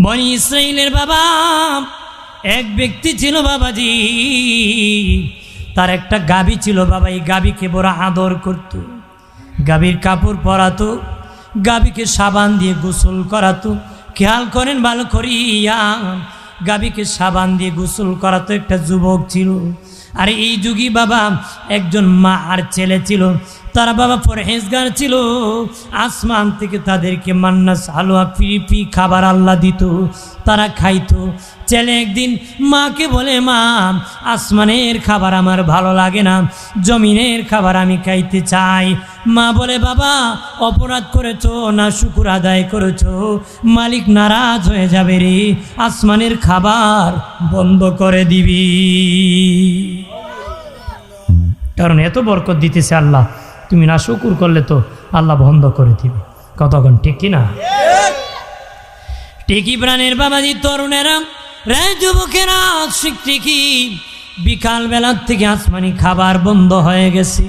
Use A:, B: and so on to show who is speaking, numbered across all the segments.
A: বনি ইসরায়েলের বাবা, এক ব্যক্তি ছিল বাবাজি। তার একটা গাবি ছিল বাবা, এই গাবিকে বড় আদর করত। গাবির কাপড় পরাতো, গাবিকে সাবান দিয়ে গোসল করাতো। খেয়াল করেন ভালো করিয়া গাবিকে সাবান দিয়ে গোসল করাতো একটা যুবক ছিল। আর এই যুগী বাবা, একজন মা আর ছেলে ছিল। তারা বাবা পরহেজগার ছিল। আসমান থেকে তাদেরকে মান্নাস হালুয়া ফিরিপি খাবার আল্লাহ দিত। তারা খাইতো। ছেলে একদিন মাকে বলে, মা, আসমানের খাবার আমার ভালো লাগে না। জমিনের খাবার আমি খাইতে চাই। মা বলে, বাবা, অপরাধ করেছ না শুকুর আদায় করেছ? মালিক নারাজ হয়ে যাবে রে। আসমানের খাবার বন্ধ করে দিবি। কারণ এত বরকত দিতেছে আল্লাহ। তুমি না শুকুর করলে তো আল্লাহ বন্ধ করে দিবে। কতক্ষণ, ঠিক কি না টিকি প্রাণের বাবাজি, তরুণেরা, রে যুবকেরা বিকাল বেলার থেকে আসমানি খাবার বন্ধ হয়ে গেছে।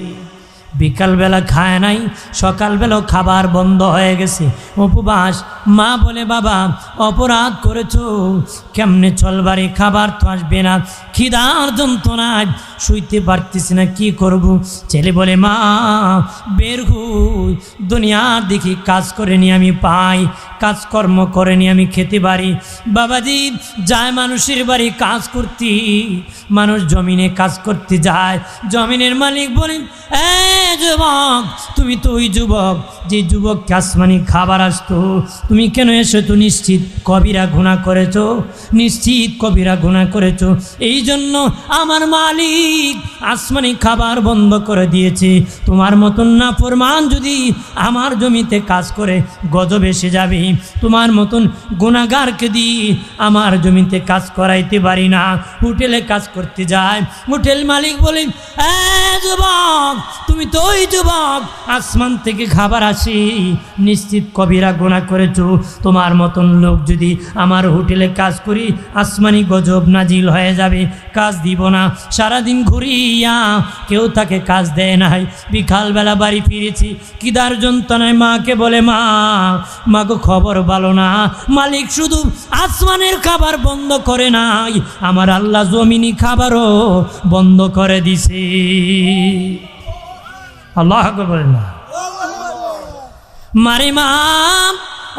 A: বিকালবেলা খায় নাই, সকালবেলাও খাবার বন্ধ হয়ে গেছে। উপবাস, মা বলে, বাবা, অপরাধ করেছ, কেমনে চলবারে? খাবার তো আসবে না। খিদার যন্ত্রণায় শুইতে পারতেছি না, কি করব? ছেলে বলে, মা, বের হই। দুনিয়ার দেখি কাজ করে নিয়ে আমি পাই। কাজকর্ম করেনি, আমি খেতে পারি। বাবাজি, যায় মানুষের বাড়ি কাজ করতে। মানুষ জমিনে কাজ করতে যায়। জমিনের মালিক বলেন, এ যুবক, তুমি তো ওই যুবক, যে যুবক আসমানি খাবার আসতো। তুমি কেন এসে তো নিশ্চিত কবিরা গুণা করেছ? নিশ্চিত কবিরা গুণা করেছ। এই জন্য আমার মালিক আসমানি খাবার বন্ধ করে দিয়েছে। তোমার মতন না ফরমান যদি আমার জমিতে কাজ করে, গজব এসে যাবে। তোমার মতন গুণাগারকে দিয়ে আমার জমিতে কাজ করাইতে পারি না। হোটেলে কাজ করতে যায়। হোটেল মালিক বলেন যুবক, তুমি তো ওই যুবক, আসমান থেকে খাবার আসি। নিশ্চিত কবিরা গোনা করেছ। তোমার মতন লোক যদি আমার হোটেলে কাজ করি, আসমানি গজব নাজিল হয়ে যাবে। কাজ দিব না। সারাদিন ঘুরিয়া কেউ তাকে কাজ দেয় নাই। বিকালবেলা বাড়ি ফিরেছি। কিদার যন্ত্রণায় মাকে বলে, মা মাকে খবর ভালো না। মালিক শুধু আসমানের খাবার বন্ধ করে নাই, আমার আল্লাহ জমিনি খাবারও বন্ধ করে দিছে। আল্লাহ না। মারে মাম,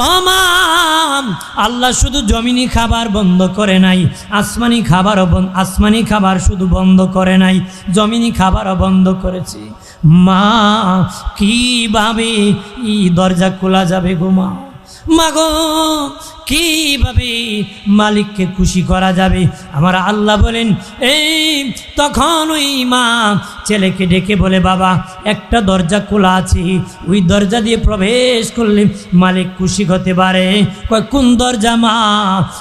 A: ও মাম, আল্লাহ শুধু জমিনি খাবার বন্ধ করে নাই, আসমানি খাবারও আসমানি খাবার শুধু বন্ধ করে নাই, জমিনি খাবারও বন্ধ করেছি। মা, কীভাবে ই দরজা খোলা যাবে গো মা? মাগো, কীভাবে মালিককে খুশি করা যাবে? আমার আল্লাহ বলেন, এই, তখন ওই মা ছেলেকে ডেকে বলে, বাবা, একটা দরজা খোলা আছে। ওই দরজা দিয়ে প্রবেশ করলে মালিক খুশি হতে পারে। কয়, কোন দরজা মা?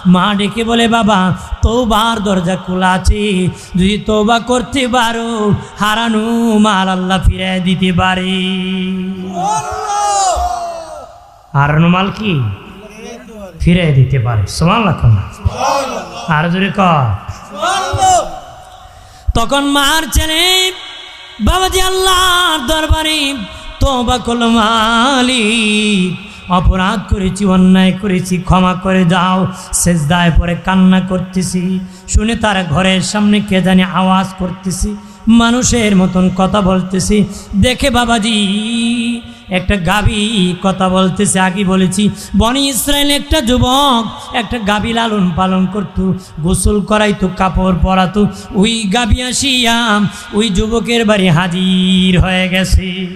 A: মা ডেকে বলে, বাবা তোবার দরজা খোলা আছে। যদি তোবা করতে পারো, হারানো মাল আল্লাহ ফিরে দিতে পারে। হারানো মাল কি? ফিরে দিতে পারে। সমান লাখন আর জোরে কর। তখন মার ছেলে বাবাজি আল্লাহর দরবারে তোবা কল মালিক অপরাধ করেছি অন্যায় করেছি ক্ষমা করে যাও শেষদায় পরে কান্না করতেছি শুনে তার ঘরের সামনে কে জানি আওয়াজ করতেছি মানুষের মতন কথা বলতেছি দেখে বাবাজি একটা গাবি কথা বলতেছে, আগে বলেছি, বনি ইসরায়েল একটা যুবক, একটা গাবি লালন পালন করত, গোসল করাইতো, কাপড় পরাতো, ওই গাবি আসিয়াম ওই যুবকের বাড়ি হাজির হয়ে গেছে।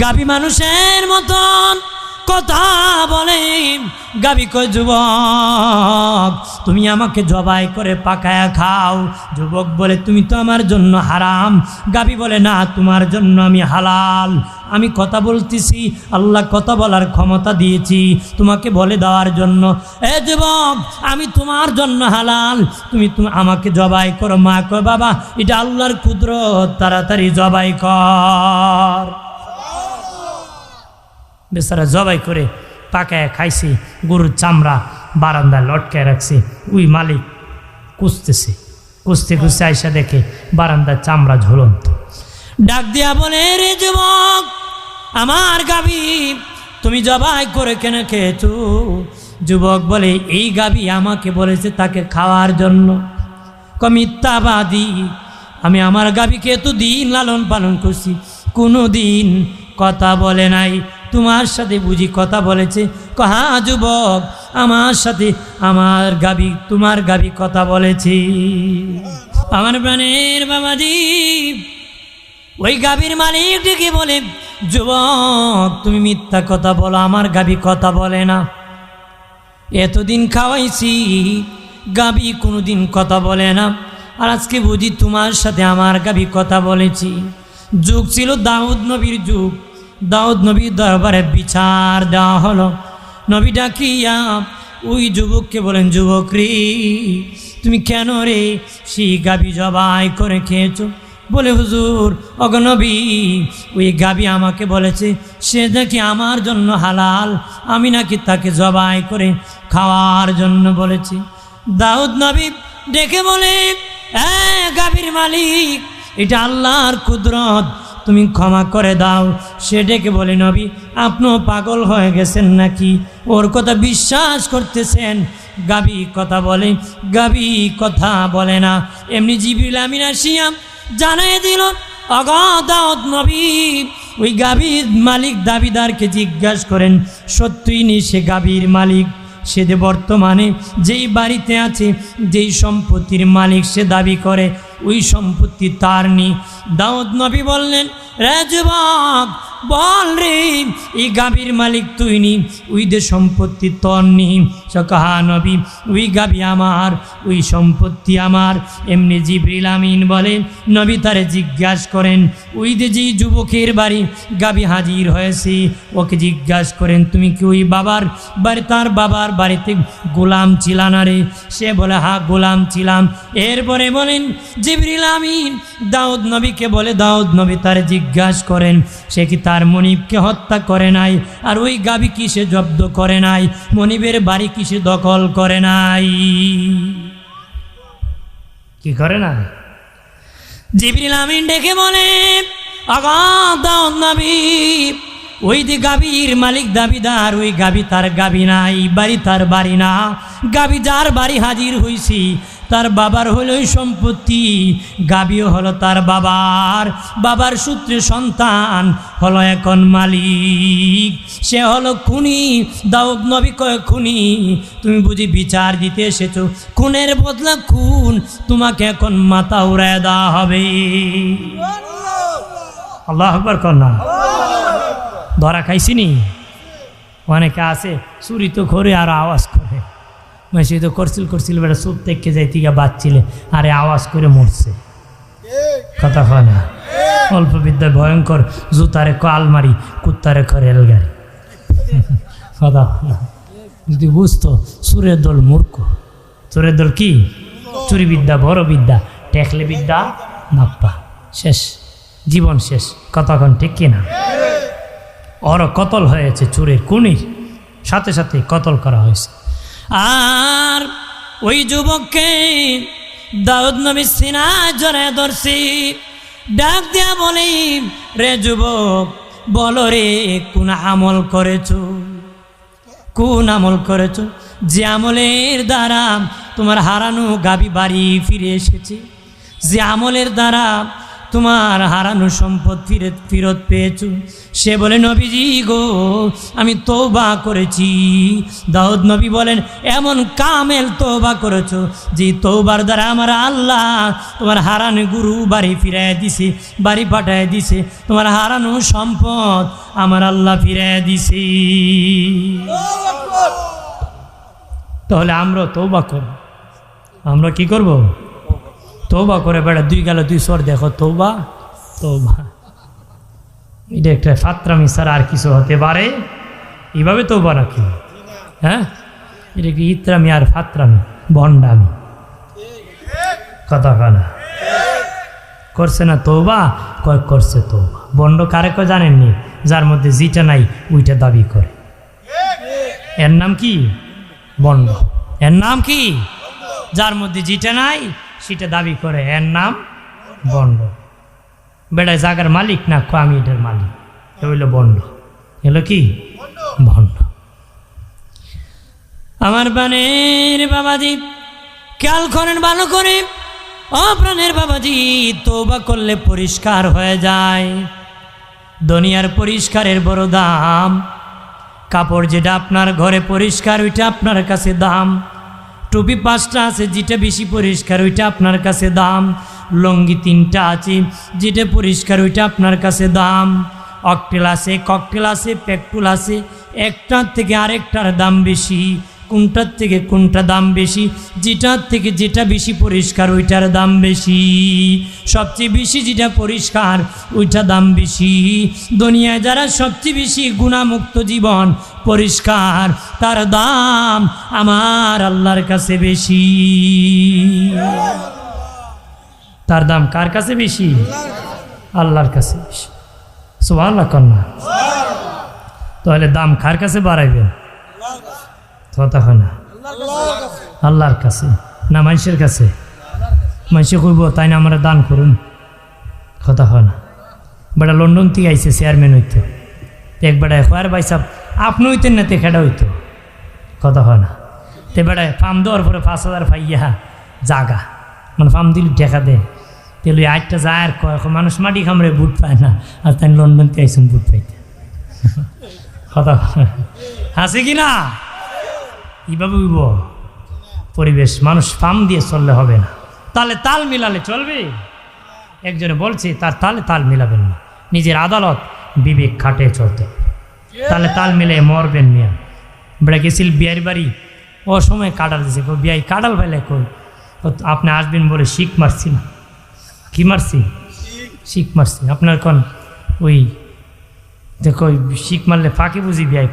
A: গাবি মানুষের মতন। কথা বলে, গাবি কয়, যুবক, তুমি আমাকে জবাই করে পাকায়া খাও। যুবক বলে, তুমি তো আমার জন্য হারাম। গাবি বলে, না, তোমার জন্য আমি হালাল। আমি কথা বলতেছি, আল্লাহ কথা বলার ক্ষমতা দিয়েছি তোমাকে বলে দেওয়ার জন্য। এ যুবক, আমি তোমার জন্য হালাল। তুমি তুমি আমাকে জবাই করো। মা কয়, বাবা, এটা আল্লাহর কুদরত। তাড়াতাড়ি জবাই কর। বেচারা জবাই করে পাকায় খাইছি, গরুর চামড়া বারান্দায় লটকায় রাখছে। উই মালিক কুচতেছে কুচতে কুচতে আইসা দেখে বারান্দার চামড়া ঝুলন্ত। ডাক দিয়া বলে, রে যুবক, আমার গাবি, তুমি জবাই করে কেন খেয়েছো? যুবক বলে, এই গাবি আমাকে বলেছে তাকে খাওয়ার জন্য। ক মিথ্যাবাদী আমি আমার গাবিকে তো দিন লালন পালন করছি কোনো দিন কথা বলে নাই। তোমার সাথে বুঝি কথা বলেছে? কহা যুবক, আমার সাথে আমার গাবি, তোমার গাবি কথা বলেছি। আমার প্রাণের বাবাজি, ওই গাভীর মালিক ডেকে বলে, যুবক, তুমি মিথ্যা কথা বলো, আমার গাবি কথা বলে না। এতদিন খাওয়াইছি গাভী কোনোদিন কথা বলে না। আর আজকে বুঝি তোমার সাথে আমার গাভী কথা বলেছি। যুগ ছিল দাউদ নবীর যুগ। দাউদ নবীর দরবারে বিচার দেওয়া হলো। নবী ডাকিয়া ওই যুবককে বলেন, যুবক রে, তুমি কেন রে সেই গাবি জবাই করে খেয়েছো? বলে, হুজুর অগনবী ওই গাবি আমাকে বলেছে, সে নাকি আমার জন্য হালাল, আমি নাকি তাকে জবাই করে খাওয়ার জন্য বলেছি। দাউদ নবী ডেকে বলে হ্যাঁ গাভীর মালিক, এটা আল্লাহর কুদরত, তুমি ক্ষমা করে দাও সে ডেকে বলে, নবী, আপনিও পাগল হয়ে গেছেন নাকি? ওর কথা বিশ্বাস করতেছেন। গাবি কথা বলে, গাবি কথা বলে না। এমনি জিবিল আমিন আসিয়াম জানাই দিল অগাদাত নবী। ওই গাভীর মালিক দাবিদারকে জিজ্ঞাসা করেন, সত্যই নি সে গাভীর মালিক? সে যে বর্তমানে যেই বাড়িতে আছে, যেই সম্পত্তির মালিক সে দাবি করে, ওই সম্পত্তি তার নি। দাউদ নবী বললেন, রে যুবক বল রে, এই গাভীর মালিক তুই নি, ওই দে সম্পত্তি তোর নি। কাহা নবী, ওই গাভী আমার, ওই সম্পত্তি আমার। এমনি জিবরিল আমিন বলেন নবী তারে জিজ্ঞাসা করেন, ওই দে যে যুবকের বাড়ি গাভী হাজির হয়েছে, ওকে জিজ্ঞাসা করেন, তুমি কি ওই বাবার বাড়ি, তার বাবার বাড়িতে গোলাম ছিলা না রে? সে বলে হা গোলাম ছিলাম। এরপরে বলেন, জিবরিল আমিন দাউদ নবীকে বলে, দাউদ নবী তারে জিজ্ঞাসা করেন, সে কি তার মনিবকে হত্যা করে নাই? আর ওই গাবি কিসে জব্দ করে নাই? মনিবের বাড়ি কিসে দখল করে নাই? কি করে না? জিবরিল আমিন ডেকে বলে আগাদাউদ নবী, ওই যে গাভীর মালিক দাবিদার, ওই গাভী তার গাভী নাই, বাড়ি তার বাড়ি না। গাভী যার বাড়ি হাজির হইছি তার বাবার হলোই সম্পত্তি। গাবিও হলো তার বাবার। বাবার সূত্রে সন্তান হলো এখন মালিক। সে হলো খুনি। দাউদ নবী কয় খুনি, তুমি বুঝি বিচার দিতে এসেছ। খুনের বদলা খুন তোমাকে এখন মাথা উড়ায় দেওয়া হবে। আল্লাহ আকবর কন্যা ধরা খাইছিনি অনেকে আছে, চুরি তো করে আর আওয়াজ করে। মেসি তো করছিল করছিল, বেটা সুপ থেকে যাই তিকা বাচ্চিলে আরে আওয়াজ করে মরছে। কথা হয় না? অল্প বিদ্যায় ভয়ঙ্কর, জুতারে ক আলমারি, কুত্তারে ক রেলগাড়ি। কথা না। যদি বুঝতো সুরের দল মূর্খ। চোরের দল কি? চুরি বিদ্যা, বড় বিদ্যা, টেকলে বিদ্যা নাপ্পা শেষ। জীবন শেষ। কতক্ষণ ঠিক কিনা ওর কতল হয়েছে চোরের কুনির? সাথে সাথে কতল করা হয়েছে। আর ওই যুবককে দাউদ নবী সিনা জরে ধরছি। ডাক দিয়া বলি, রে যুবক, বলো রে, কোন আমল করেছ? কোন আমল করেছ? যে আমলের দ্বারা তোমার হারানো গাবি বাড়ি ফিরে এসেছে। যে আমলের দ্বারা তোমার হারানো সম্পদ ফিরে ফিরত পেয়েছ। সে বলে, নবীজি গো, আমি তৌবা করেছি। দাউদ নবী বলেন, এমন কামেল তৌবা করেছ যে তৌবার দ্বারা আমার আল্লাহ তোমার হারানো গুরু বাড়ি ফিরাই দিছে, বাড়ি পাঠায় দিছে। তোমার হারানো সম্পদ আমার আল্লাহ ফিরাই দিছে। তাহলে আমরা তৌবা করব। আমরা কি করব? তৌবা করে বেড়া দুই গেল দুই সর দেখো তৌবা তৌবা এটা একটা ফাত্রামি ছাড়া আর কিছু হতে পারে। এইভাবে তৌবা নাকি হ্যাঁ? এটা কি ইত্রামি আর ফাত্রামি? বন্ডামি। কথা কানা করছে না তৌবা কয় করছে তৌবা বন্ড কারে কয় জানেননি? যার মধ্যে যেটা নাই, ওইটা দাবি করে। এর নাম কি? বন্ড। এর নাম কি? যার মধ্যে যেটা নাই সেটা দাবি করে, এর নাম বন্ড। বেড়ায় জাগার মালিক না কো আমি এটার মালিক? এ হইল বন্ড। এলো কি? ভণ্ড আমার বানের বাবাজি, খেয়াল করেন ভালো করে। ও প্রাণের বাবাজি তোবা করলে পরিষ্কার হয়ে যায়। দুনিয়ার পরিষ্কারের বড় দাম। কাপড় যেটা আপনার ঘরে পরিষ্কার, ওইটা আপনার কাছে দাম। টুপি পাঁচটা আছে, যেটা বেশি পরিষ্কার, ওইটা আপনার কাছে দাম। লঙ্গি তিনটা আছে, যেটা পরিষ্কার, ওইটা আপনার কাছে দাম। অকটেল আছে, ককটেল আছে পেকটুল আছে, একটার থেকে আরেকটার দাম বেশি। কোনটার থেকে কোনটা দাম বেশি? যেটার থেকে যেটা বেশি পরিষ্কার, ওইটার দাম বেশি। সবচেয়ে বেশি যেটা পরিষ্কার, ওইটা দাম বেশি। দুনিয়ায় যারা সবচেয়ে বেশি গুণামুক্ত জীবন পরিষ্কার, তার দাম আমার আল্লাহর কাছে বেশি। তার দাম কার কাছে বেশি? আল্লাহর কাছে বেশি। সোয়াল্লা কন্যা। তাহলে দাম কার কাছে বাড়াইবেন? কথা হয় না। আল্লাহর কাছে। না, মানুষের কাছে। মানুষে কইব, তাই না আমরা দান করুন। কথা হয় না। বেটা লন্ডন থেকে আইসে চেয়ারম্যান হইতো। এক বেটা আর ভাই সাহেব, আপনি হইতেন না তে খেটা হইতো? কথা হয় না। তে বেটা ফার্ম দেওয়ার পরে পাঁচ হাজার পাইয়া জাগা। মানে ফার্ম দিল টেকা দে। তেলুই আটটা যায় আর কয় মানুষ মাটি খামড়ে, বুট পায় না। আর তাই লন্ডন থেকে আইসুন বুট পাইতে। কথা হাসি কি না? এইভাবে উইব পরিবেশ, মানুষ ফার্ম দিয়ে চললে হবে না। তালে তাল মিলালে চলবে? একজনে বলছে, তার তালে তাল মিলাবেন না। নিজের আদালত বিবেক খাটে চলতে। তালে তাল মিলে মরবেন মিয়া। বেড়া গেছিল বিয়ের বাড়ি ও সময় কাটাল দিছে বিয়াই কাটাল ফেলে কই? আপনি আসবেন বলে শিখ মারছি না। কি মারছি? শিখ মারছি। আপনার কোন ওই, দেখো শিখ মারলে ফাঁকে বুঝি বিয়াই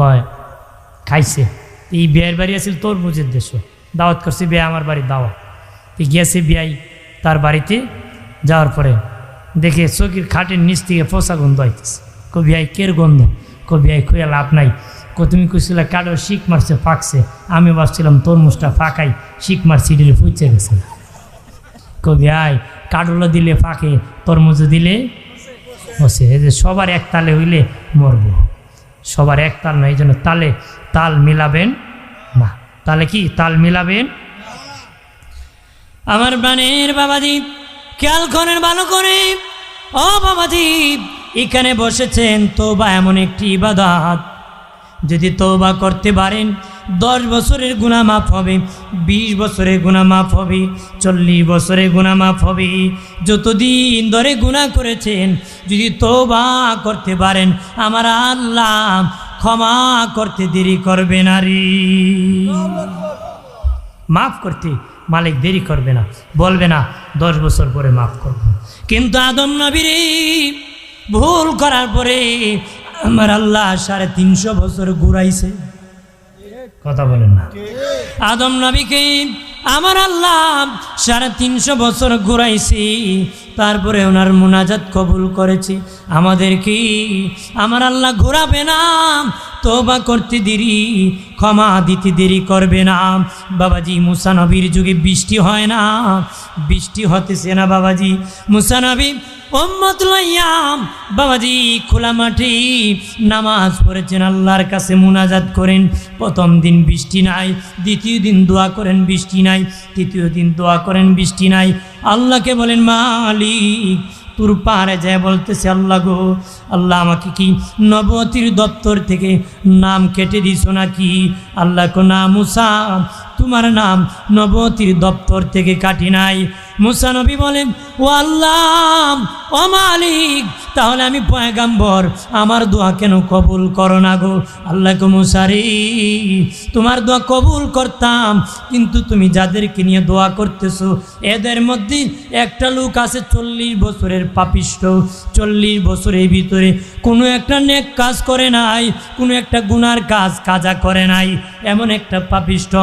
A: কয় খাইছে। এই বিয়ের বাড়ি আছিল তোর বুঝের দেশ। দাওয়াত করছে বিয়ে আমার বাড়ির দাওয়াত। তো গিয়েছে বিয়াই তার বাড়িতে যাওয়ার পরে দেখে চকির খাটের নিচ থেকে ফোসা গন্ধ আইতেছে। কো বিয়াই, কের গন্ধ? কো বিয়াই খুঁয়ে লাভ নাই। কো তুমি কইছিল কাটো শিখ মারছে, ফাঁকছে। আমি ভাবছিলাম তরমুজটা ফাঁকাই, শিখ মারছি সিডিলে ফুচে গেছে। কো বিয়াই কাডলো দিলে ফাঁকে, তরমুজ দিলে বসে। এই যে সবার এক তালে হইলে মরবো। সবার এক তাল নয় এই জন্য তালে তাল মিলাবেন? না তাহলে কি তাল মিলাবেন? আমার প্রাণের বাবাজি খেয়াল করেন ভালো করে। ও বাবাজি এখানে বসেছেন তোবা এমন একটি ইবাদাত। যদি তৌবা করতে পারেন, দশ বছরের গুণা মাফ হবে, বিশ বছরের গুণা মাফ হবে, চল্লিশ বছরের গুণা মাফ হবে। যতদিন ধরে গুণা করেছেন, যদি তৌবা করতে পারেন, আমার আল্লাহ ক্ষমা করতে দেরি করবে না রে মাফ করতে মালিক দেরি করবে না। বলবে না, দশ বছর পরে মাফ করব। কিন্তু আদম নবীরে ভুল করার পরে আমার আল্লাহ সাড়ে তিনশো বছর ঘুরাইছে। কথা বলেন না। আদম নবীকে আমার আল্লাহ সাড়ে তিনশো বছর ঘুরাইছি, তারপরে ওনার মোনাজাত কবুল করেছি। আমাদের কি? আমার আল্লাহ ঘুরাবে না তোবা করতে দেরি, ক্ষমা দিতে দেরি করবে না। বাবাজি, মুসানবীর যুগে বৃষ্টি হয় না, বৃষ্টি হতেছে না বাবাজি। মুসানবী ওম্মত লইয়াম, বাবাজি খোলা মাঠে নামাজ পড়েছেন, আল্লাহর কাছে মুনাজাত করেন। প্রথম দিন বৃষ্টি নাই, দ্বিতীয় দিন দোয়া করেন, বৃষ্টি নাই, তৃতীয় দিন দোয়া করেন, বৃষ্টি নাই। আল্লাহকে বলেন, মালিক, তোর পাহাড়ে যায় বলতেছে, আল্লাহ গো, আল্লাহ আমাকে কি নবতির দপ্তর থেকে নাম কেটে দিছ নাকি? আল্লাহ কো, না মুসা তোমার নাম নবতির দপ্তর থেকে কাটি নাই। মুসা নবী বলেন, ও আল্লাহ, ও মালিক, তাহলে আমি পয়গাম্বর, আমার দোয়া কেন কবুল করো না গো? আল্লাহ মুসারি তোমার দোয়া কবুল করতাম, কিন্তু তুমি যাদেরকে নিয়ে দোয়া করতেছো, এদের মধ্যে একটা লোক আছে চল্লিশ বছরের পাপিষ্ট। চল্লিশ বছরের ভিতরে কোনো একটা নেক কাজ করে নাই, কোনো একটা গুনার কাজ কাজা করে নাই, এমন একটা পাপিষ্ট।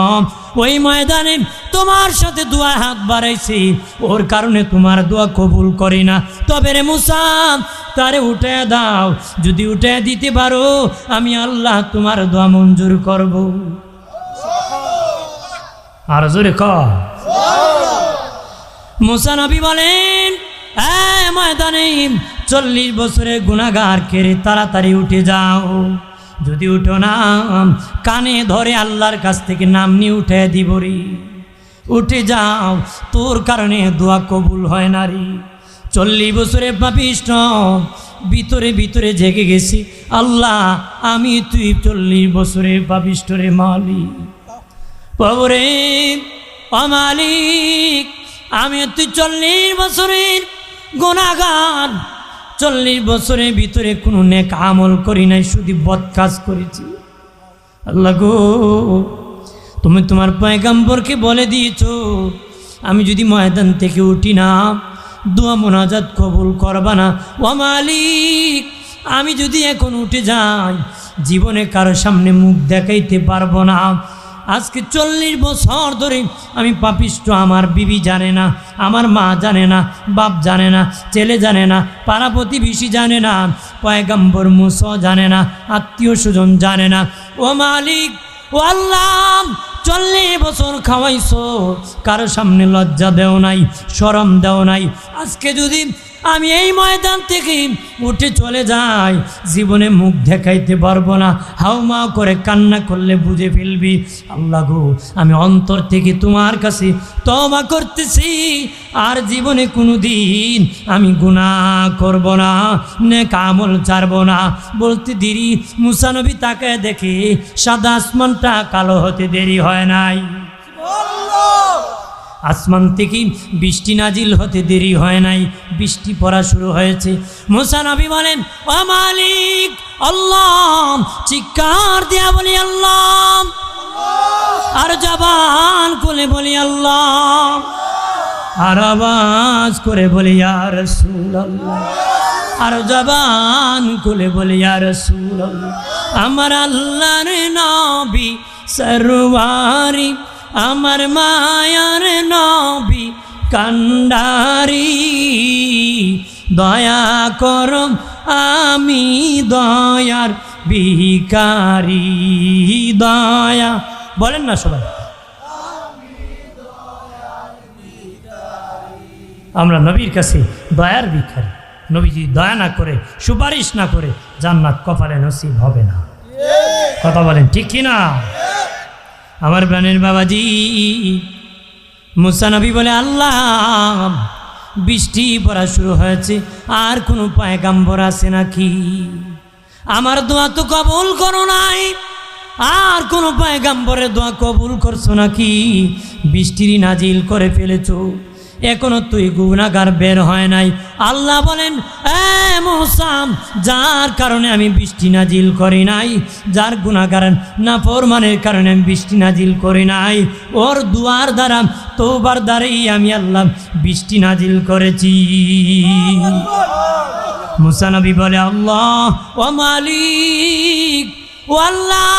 A: ওই ময়দানে তোমার সাথে দোয়া হাত বাড়াইছি। ওর কারণে তোমার দোয়া কবুল করি না। তবে রে মুসা, তারে উঠে দাও। যদি উঠে দিতে পারো, আমি আল্লাহ তোমার দোয়া মঞ্জুর করব। আর জোরে ক। মুসা নবী বলেন ময়দানে চল্লিশ বছরের গুণাগার কেড়ে তাড়াতাড়ি উঠে যাও। যদি উঠো না, কানে ধরে আল্লাহর কাছ থেকে নাম নিয়ে উঠে দিব রে। উঠে যাও, তোর কারণে দোয়া কবুল হয় না রে। চল্লিশ বছরে পাপিষ্ট, ভিতরে ভিতরে জেগে গেছি। আল্লাহ, আমি তুই চল্লিশ বছরে পাপিষ্টরে মালি প্রভুরে অমালিক আমি তুই চল্লিশ বছরের গুণাগান চল্লিশ বছরের ভিতরে কোনো নেক আমল করি নাই, শুধু বদ কাজ করেছি। আল্লাহ গো, তুমি তোমার পয়গাম্বরকে বলে দিয়েছ, আমি যদি ময়দান থেকে উঠি না, দোয়া মোনাজাত কবুল করবা না। ও মালিক, আমি যদি এখন উঠে যাই, জীবনে কারও সামনে মুখ দেখাইতে পারব না। আজকে চল্লিশ বছর ধরে আমি পাপিষ্ট, আমার বিবি জানে না, আমার মা জানে না, বাপ জানে না, ছেলে জানে না, পাড়া প্রতিবেশী জানে না, পয়গাম্বর মুস জানে না, আত্মীয় স্বজন জানে না। ও মালিক, ও আল্লাহ, চল্লিশ বছর খাওয়াইছো, কারও সামনে লজ্জা দেও নাই সরম দেও নাই। আজকে যদি আমি এই ময়দান থেকে উঠে চলে যাই। জীবনে মুখ দেখাইতে পারব না। হাউমা করে কান্না করলে বুঝে ফেলবি। আল্লাহ গো, আমি অন্তর থেকে তোমার কাছে তমা করতেছি। আর জীবনে কোনো দিন আমি গুণা করব না নে কামল ছাড়বো না। বলতে দেরি মুসানবী তাকে দেখে সাদা আসমানটা কালো হতে দেরি হয় নাই। আসমান থেকে বৃষ্টি নাজিল হতে দেরি হয় নাই, বৃষ্টি পড়া শুরু হয়েছে। মোসানবী বলেন, ও মালিক, আল্লাহ, চিৎকার দিয়া বলি আল্লাহ, আর জবান খুলে বলি আল্লাহ, আর আওয়াজ করে বলি আর রসুল আল্লাহ আর জবান খুলে বলি আর রসুল আল্লাহ আমার আল্লাহর নবী সরওয়ারি আমার মায়ার নবী কান্ডারি দয়া করম আমি দয়ার ভিকারি দয়া। বলেন না সবাই। আমরা নবীর কাছে দয়ার ভিখারি। নবীজি দয়া না করে সুপারিশ না করে জান্নাত কপালে নসিব হবে না। কথা বলেন ঠিক কি না আমার প্রাণের বাবাজি। মুসানবী বলে, আল্লাহ, বৃষ্টি পড়া শুরু হয়েছে, আর কোনো পায়গাম্বর আছে নাকি? আমার দোয়া তো কবুল করো নাই, আর কোনো পায়গাম্বরের দোয়া কবুল করছ নাকি? বৃষ্টিরই নাজিল করে ফেলেছো। এখনও তুই গুণাগার বের হয় নাই। আল্লাহ বলেন মোসাম যার কারণে আমি বৃষ্টি নাজিল করি নাই, যার গুণাগার না ফরমানের কারণে আমি বৃষ্টি নাজিল করি নাই, ওর দুয়ার দ্বারা তোবার দ্বারাই আমি আল্লাহ বৃষ্টি নাজিল করেছি। মুসানবী বলে, আল্লাহ, ও মালিক, ও আল্লাহ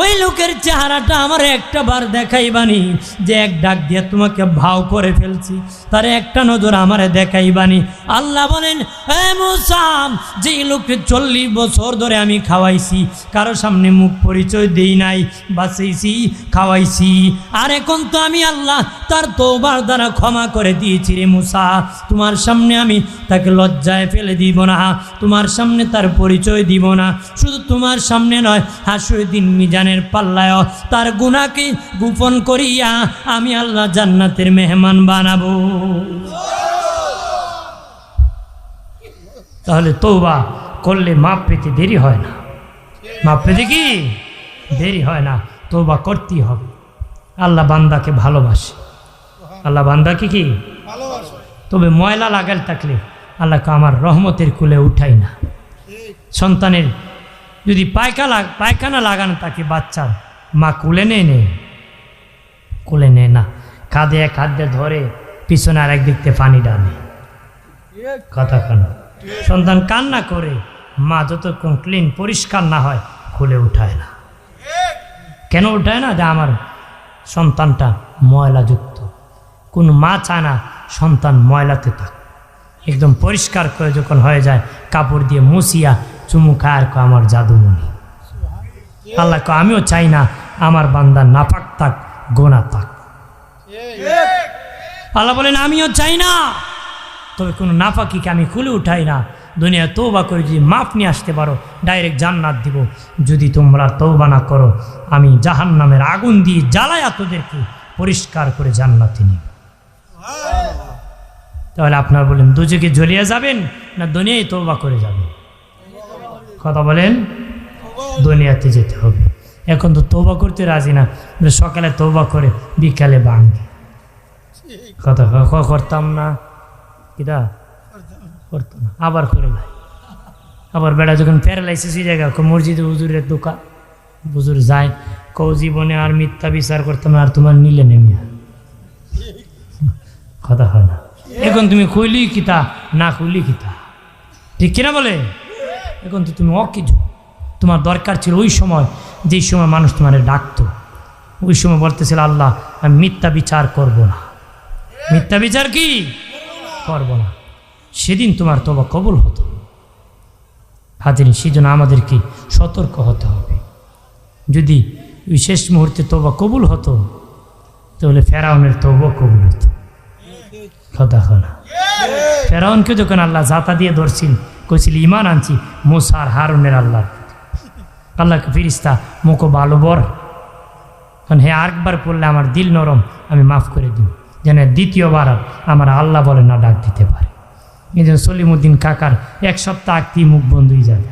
A: ওই লোকের চেহারাটা আমার একটা বার দেখাইবানি, যে এক ডাক দিয়ে তোমাকে ভাও করে ফেলছি। তার একটা নজর আমারে দেখাইবানি। আল্লাহ বলেন যে লোককে চল্লিশ বছর ধরে আমি খাওয়াইছি, কারও সামনে মুখ পরিচয় দেই নাই, বাঁচাইছি, খাওয়াইছি। আর এখন তো আমি আল্লাহ তার তোবার দ্বারা ক্ষমা করে দিয়েছি রে মুসা। তোমার সামনে আমি তাকে লজ্জায় ফেলে দিব না, তোমার সামনে তার পরিচয় দিব না। শুধু তোমার সামনে নয় হাসুর দিন মিজানের পাল্লায় তার গুণাকে গোপন করিয়া আমি আল্লাহ জান্নাতের মেহমান বানাবো। তাহলে তৌবা করলে মাপ পেতে দেরি হয় না। মাপ পেতে কি? দেরি হয় না। তৌবা করতেই হবে। আল্লাহ বান্দাকে ভালোবাসে। আল্লাহ বান্দাকে কি? তবে ময়লা লাগাল থাকলে আল্লাহকে আমার রহমতের কুলে উঠাই না। সন্তানের যদি পায়খা লাগ পায়খানা লাগানো থাকে বাচ্চার মা কুলে নেয় নেই কুলে নেয় না। কাঁধে এক হাত ধরে, পিছনে আর একদিক থেকে পানি ডানে কথা কেন। সন্তান কান্না করে, মা যতক্ষণ ক্লিন পরিষ্কার না হয় খুলে উঠায় না। কেন উঠায় না? যে আমার সন্তানটা ময়লাযুক্ত। কোনো মা চায় না সন্তান ময়লাতে থাক। একদম পরিষ্কার করে যখন হয়ে যায়, কাপড় দিয়ে মুছিয়া চুমু খায় কয় আমার জাদুমণি। আল্লাহ কয়, আমিও চাই না আমার বান্দা নাপাক থাক গোনা থাক। আল্লাহ বলেন আমিও চাই না। তবে কোনো নাফাকিকে আমি খুলে উঠাই না। দুনিয়া তৌবা করে যদি মাফ নিয়ে আসতে পারো ডাইরেক্ট জান্নাত দিব। যদি তোমরা তৌবা না করো আমি জাহান নামের আগুন দিয়ে জ্বালায়া তোদেরকে পরিষ্কার করে জান্নাতে নিব। তাহলে আপনার বলেন দুজকে জ্বলিয়ে যাবেন না দুনিয়ায় তৌবা করে যাবেন? কথা বলেন দুনিয়াতে যেতে হবে। এখন তো তৌবা করতে রাজি না। সকালে তৌবা করে বিকালে ভাঙবে কথা করতাম না। কিটা? করতো না। আবার করে লাই। আবার বেড়া যখন প্যারালাইসিস হয়ে যায় মসজিদে হুজুরের দোকান হুজুর যায় কৌ জীবনে আর মিথ্যা বিচার করতাম না, আর তোমার নিলে নেমিয়া কথা হয় না। এখন তুমি খুইলি কিতা না খুইলি কিতা ঠিক কিনা বলে? এখন তো তুমি অকিজু। তোমার দরকার ছিল ওই সময়, যেই সময় মানুষ তোমার ডাকতো। ওই সময় বলতেছিল, আল্লাহ, আমি মিথ্যা বিচার করব না। মিথ্যা বিচার কি? করব না। সেদিন তোমার তবা কবুল হতো। হাজির সেজন্য আমাদেরকে সতর্ক হতে হবে। যদি ওই শেষ মুহূর্তে তবা কবুল হতো, তাহলে ফেরাউনের তবা কবুল হতো। কথা না ফেরাউনকে যখন আল্লাহ জাতা দিয়ে ধরছিল কইছিল, ইমান আনছি মোসার হারুনের আল্লাহ আল্লাহকে ফিরিস্তা মোকো ভালো বর। কারণ হে আরেকবার পড়লে আমার দিল নরম, আমি মাফ করে দিব যেন দ্বিতীয়বার আমার আল্লাহ বলে না ডাক দিতে পারে। এই জন্য সলিমুদ্দিন কাকার এক সপ্তাহ আগতেই মুখ বন্ধ হয়ে যাবে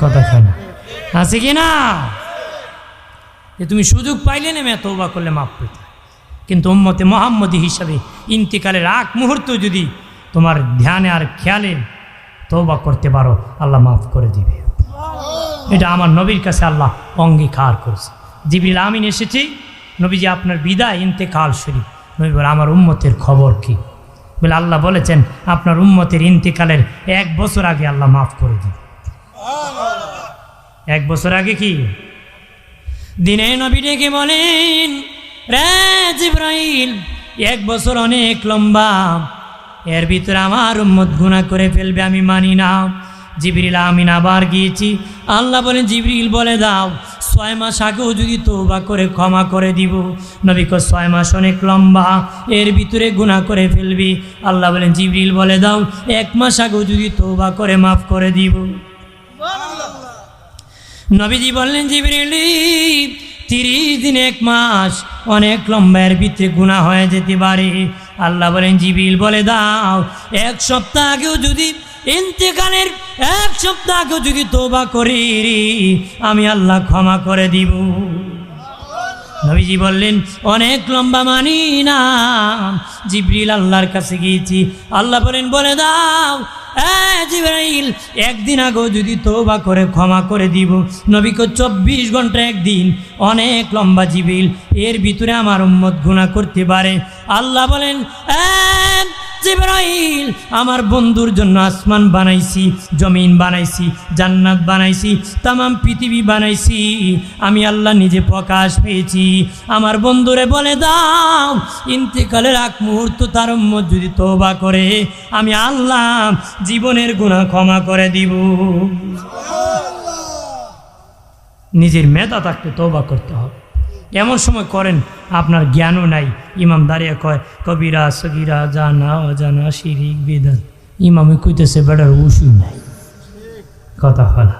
A: কথা খায় না। আছে কি না? যে তুমি সুযোগ পাইলে নেমে তৌবা করলে মাফ পেতে কিন্তু উম্মতে মোহাম্মদী হিসাবে ইন্তিকালের আগ মুহূর্ত যদি তোমার ধ্যানে আর খেয়ালে তৌবা করতে পারো আল্লাহ মাফ করে দিবে। এটা আমার নবীর কাছে আল্লাহ অঙ্গীকার করেছে। জিবরিল আমিন এসেছি নবীজি আপনার বিদায় ইন্তেকাল শরীফ। নবী বলে আমার উম্মতের খবর কি? বলে আল্লাহ বলেছেন আপনার উম্মতের ইন্তেকালের এক বছর আগে আল্লাহ মাফ করে দিবে। এক বছর আগে কি? দিনে নবী ডেকে বলেন রে জিব্রাইল এক বছর অনেক লম্বা এর ভিতরে আমার উম্মত গুণা করে ফেলবে, আমি মানি না। জিবরিল আমিন আবার গিয়েছি। আল্লাহ বলেন, জিবরিল বলে দাও, ছয় মাস আগেও যদি তৌবা করে ক্ষমা করে দিব। নবী কো, ছয় মাস অনেক লম্বা, এর ভিতরে গুণা করে ফেলবি। আল্লাহ বলেন, জিবরিল বলে দাও, এক মাস আগেও যদি তৌবা করে মাফ করে দিব। নবীজি বললেন, জিবরিল, তিরিশ দিন, এক মাস অনেক লম্বা, এর ভিতরে গুণা হয়ে যেতে পারে। আল্লাহ বলেন জিবিল বলে, দাও, এক সপ্তাহ আগেও যদি ইন্তেকালের এক সপ্তাহ আগেও যদি তোবা করি আমি আল্লাহ ক্ষমা করে দিব। নবীজি বললেন, অনেক লম্বা মানি না। জিবরিল আল্লাহর কাছে গিয়েছি। আল্লাহ বলেন, বলে দাও জিবরাইল, একদিন আগেও যদি তোবা করে ক্ষমা করে দিব নবীকে চব্বিশ ঘণ্টা একদিন, অনেক লম্বা জিবিল এর ভিতরে আমার উম্মত গুণা করতে পারে। আল্লাহ বলেন জিবরাইল আমার বন্ধুর জন্য আসমান বানাইছি জমিন বানাইছি জান্নাত বানাইছি তামাম পৃথিবী বানাইছি। আমি আল্লাহ নিজে প্রকাশ পেয়েছি। আমার বন্ধুরে বলে দাও ইন্তেকালের এক মুহূর্ত তার যদি তোবা করে আমি আল্লাহ জীবনের গুণা ক্ষমা করে দিব। নিজের মেধা থাকতে তোবা করতে হবে। এমন সময় করেন, আপনার জ্ঞানও নাই। ইমাম দাঁড়িয়ে কয়, কবিরা, সগিরা, জানা, অজানা, শিরিক বেদান ইমামে কইতেছে বেড়ার উসুই নাই। কথা হলা।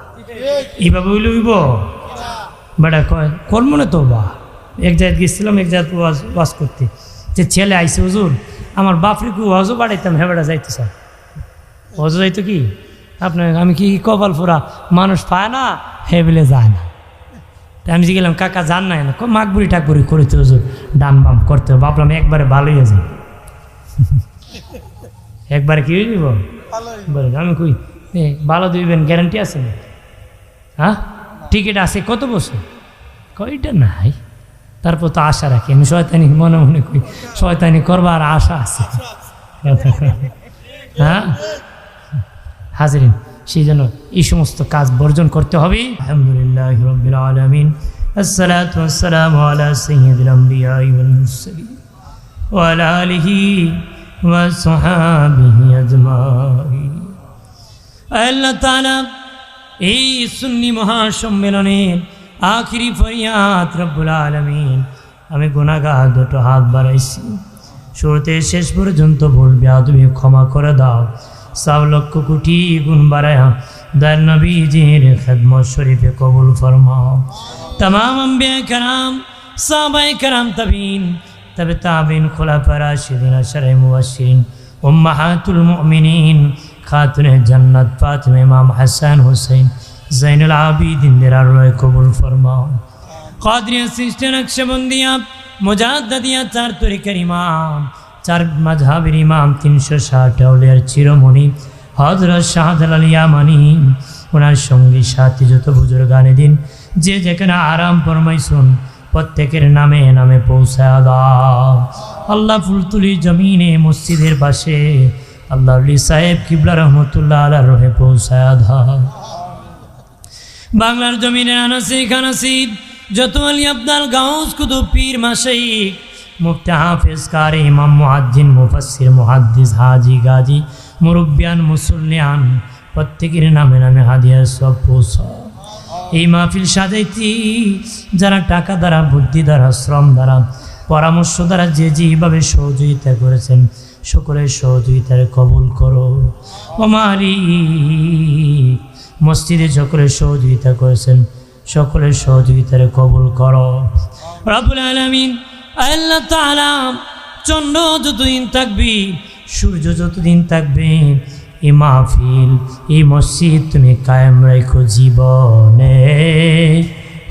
A: এইভাবে হইব? বেড়া কয়, কর্ম না তো বা? এক জায়গায় গেছিলাম, এক জায়গায় ওয়াজ ওয়াজ করতে। যে ছেলে আইসে হুজুর, আমার বাপরে কু হজও বাড়াইতাম। হ্যাঁ বেড়া যাইতে স্যার হজও যাইতো কি? আপনার, আমি কি কপাল ফোরা? মানুষ পায় না? হে বলে যায় না। আমি যে গেলাম কাকা জান নাই না মাকবুড়ি টাকবুড়ি করিতে হুজুর ডান বাম করতে। ভাবলাম একবারে ভালোই আছে একবারে কি যাব? বলে আমি কই ভালো দিবেন গ্যারান্টি আছে না হ্যাঁ? টিকিট আছে কত বছর? কয়টা নাই। তারপর তো আশা রাখি। আমি শয়তানি মনে মনে করি শয়তানি করবার আশা আছে। হ্যাঁ? হাজরিন সেই জন্য এই সমস্ত কাজ বর্জন করতে হবে আলহামদুলিল্লাহ রবিল আলমিন الصلاة والسلام على سيد الأنبياء والمرسلين وعلى آله وصحابه أجمعين আল্লাহ তাআলা এই সুন্নি মহাসম্মেলনের আখিরি ফরিয়াত রব্বুল আলমিন আমি গুণাগার দুটো হাত বাড়াইছি শুরুতে শেষ পর্যন্ত বলবে তুমি ক্ষমা করে দাও সব লক্ষ কোটি গুণ বাড়ায়া দয়াল নবীজির খেদমত শরীফে কবুল ফরমাও। তাম আম্বিয়া কারাম সাহাবাই কারাম তাবিন, তবে তাবিন খোলা পারা সেদিন আশারাই মুবাসিন উম্মাহাতুল মুমিনিন, খাতুনে জান্নাত ফাতিমা ইমাম হাসান হোসেন জাইনুল আবিদিনদের আল্লাহ কবুল ফরমাও। কাদরিয়া সিস্টের নকশবন্দিয়া মুজাদ্দাদিয়া চার তরিকার ইমাম চার মাঝহাবের ইমাম তিনশো ষাট আউলিয়ার চিরমণি। হজরত শাহজাল আলিয়া মানি ওনার সঙ্গী সাথী যত বুজুর গানে দিন। যে যেখানে আরাম ফরমাইছুন প্রত্যেকের নামে নামে পৌঁছায় দাও। আল্লাহ ফুলতুলি জমিনে, মসজিদের পাশে আল্লাহ আলী সাহেব কিবলা রহমতুল্লাহ আল্লাহ রহে পৌঁছায় দাও। বাংলার জমিনে আনাসি খানাসি, যত আলী আবদাল গাউস কুতু পীর মাসাই মুফতি হাফেজ কারে ইমাম মুহাদ্দিন মুফাসসির মুহাদ্দিস হাজি গাজী, মুরব্বিয়ান, মুসল্লিয়ান, প্রত্যেকের নামে নামে হাদিয়া সব পৌঁছা এই মাহফিল সাজাইতি, যারা টাকা দ্বারা, বুদ্ধি দ্বারা, শ্রম দ্বারা, পরামর্শ দ্বারা যে যেভাবে সহযোগিতা করেছেন, সকলের সহযোগিতার কবুল করো। ওমারি মসজিদে সকলের সহযোগিতা করেছেন, সকলের সহযোগিতার কবুল করো। রাবুল আলমিন আল্লাহ তাআলা চন্দ্র যতদিন থাকবি, সূর্য যতদিন থাকবে এই মাহফিল এই মসজিদ তুমি কায়েম রেখো জীবনে।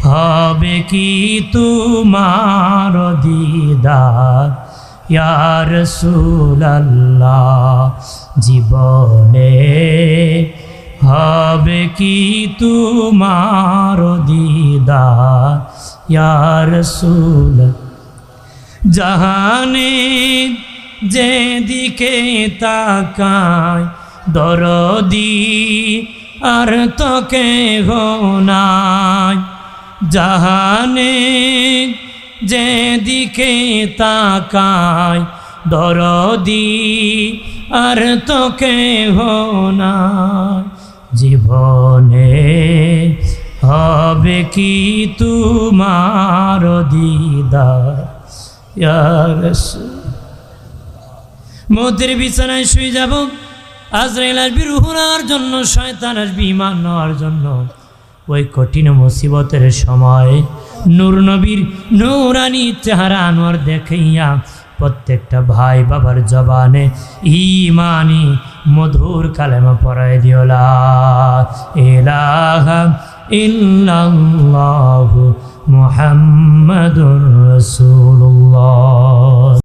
A: হবে কি তোমার দিদার? ইয়ার সুলাল্লাহ জীবনে হবে কি তোমার দিদার? ইয়ার সুলাল্লাহ জাহানে যেদিকে তাকায় দরদি আর তোকে নাই। জাহানে যেদিকে তাকায় দরদি আর তোকে নাই। জীবনে হবে কি তোমার দিদার? মধ্যের বিছানায় শুয়ে যাব। আজরাইল আসবি রুহ নেওয়ার জন্য শয়তান আসবি ইমান নেওয়ার জন্য। ওই কঠিন মুসিবতের সময় নূর নবীর নৌরানি চেহারা আনোয়ার দেখাইয়া প্রত্যেকটা ভাই বাবার জবানে ইমানি মধুর কালেমা পড়াই দিওলা এলাহা ইল্লাল্লাহু محمد رسول الله.